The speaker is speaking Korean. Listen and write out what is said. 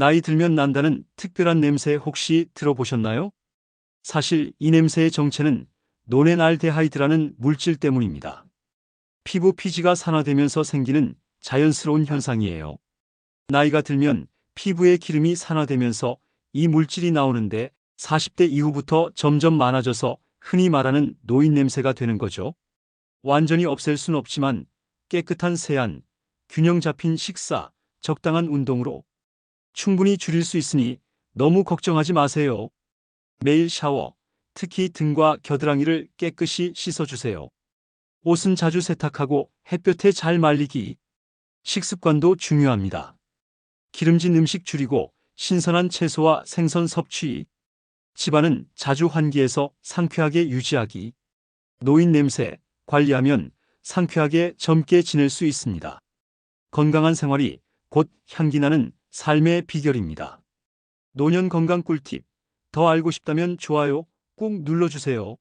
나이 들면 난다는 특별한 냄새 혹시 들어보셨나요? 사실 이 냄새의 정체는 노렌알데하이드라는 물질 때문입니다. 피부 피지가 산화되면서 생기는 자연스러운 현상이에요. 나이가 들면 피부의 기름이 산화되면서 이 물질이 나오는데 40대 이후부터 점점 많아져서 흔히 말하는 노인 냄새가 되는 거죠. 완전히 없앨 순 없지만 깨끗한 세안, 균형 잡힌 식사, 적당한 운동으로 충분히 줄일 수 있으니 너무 걱정하지 마세요. 매일 샤워, 특히 등과 겨드랑이를 깨끗이 씻어주세요. 옷은 자주 세탁하고 햇볕에 잘 말리기. 식습관도 중요합니다. 기름진 음식 줄이고 신선한 채소와 생선 섭취. 집안은 자주 환기해서 상쾌하게 유지하기. 노인 냄새 관리하면 상쾌하게 젊게 지낼 수 있습니다. 건강한 생활이 곧 향기나는 삶의 비결입니다. 노년 건강 꿀팁. 더 알고 싶다면 좋아요 꾹 눌러주세요.